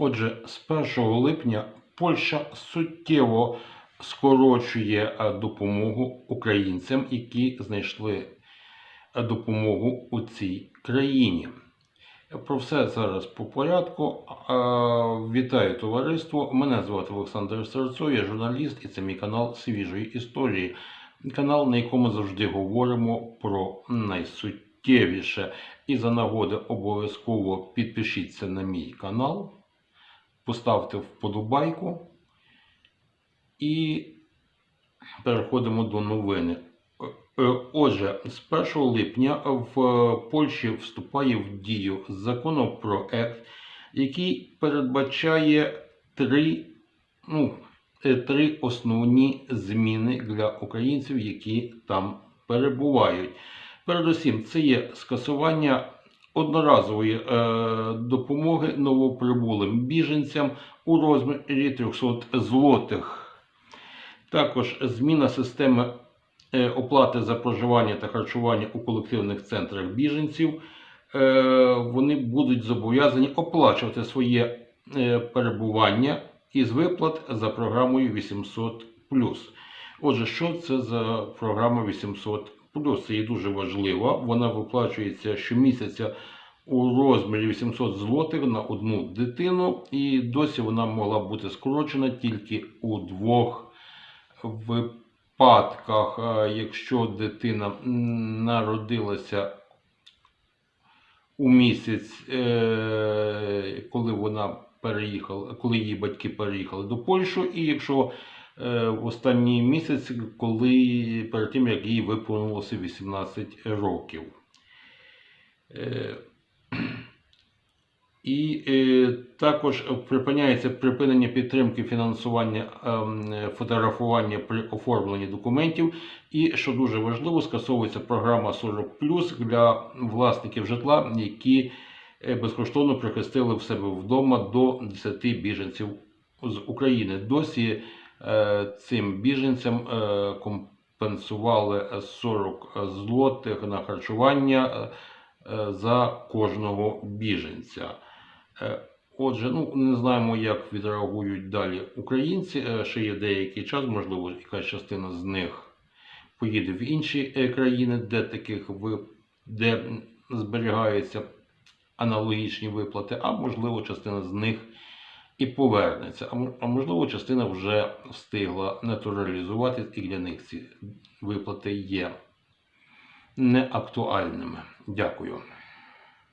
Отже, з 1 липня Польща суттєво скорочує е, допомогу українцям, які знайшли е, допомогу у цій країні. Про все зараз по порядку. Е, Вітаю товариство. Мене звати Олександр Серцо, я журналіст, і це мій канал свіжої історії. Канал, на якому завжди говоримо про найсуттєвіше. І за нагоди обов'язково підпишіться на мій канал, поставте вподобайку і переходимо до новини. Е, Отже, з 1 липня в Польщі вступає в дію законопроект, який передбачає три, ну, е, три основні зміни для українців, які там перебувають. Передусім, це є скасування одноразової е, допомоги новоприбулим біженцям у розмірі 300 злотих. Також зміна системи е, оплати за проживання та харчування у колективних центрах біженців. Е, Вони будуть зобов'язані оплачувати своє перебування із виплат за програмою 800 Отже, що це за програма 800 Це є дуже важлива. Вона виплачується щомісяця у розмірі 800 злотих на одну дитину, і досі вона могла бути скорочена тільки у двох випадках, якщо дитина народилася у місяць, е, коли вона переїхала, коли її батьки переїхали до Польщі, і якщо в останній місяць, коли перед тим як їй виповнилося 18 років. Е, І е, також припиняється припинення підтримки фінансування фотографування при оформленні документів. І що дуже важливо, скасовується програма 40 для власників житла, які е, безкоштовно прихистили в себе вдома до 10 біженців з України. Досі е, цим біженцям е, компенсували 40 злотих на харчування е, за кожного біженця. Е, Отже, ну не знаємо, як відреагують далі українці. Е, Ще є деякий час, можливо, якась частина з них поїде в інші е, країни, де таких де зберігаються аналогічні виплати, а можливо, частина з них і повернеться. А мо- А можливо, частина вже встигла натуралізувати, і для них ці виплати є неактуальними. Дякую.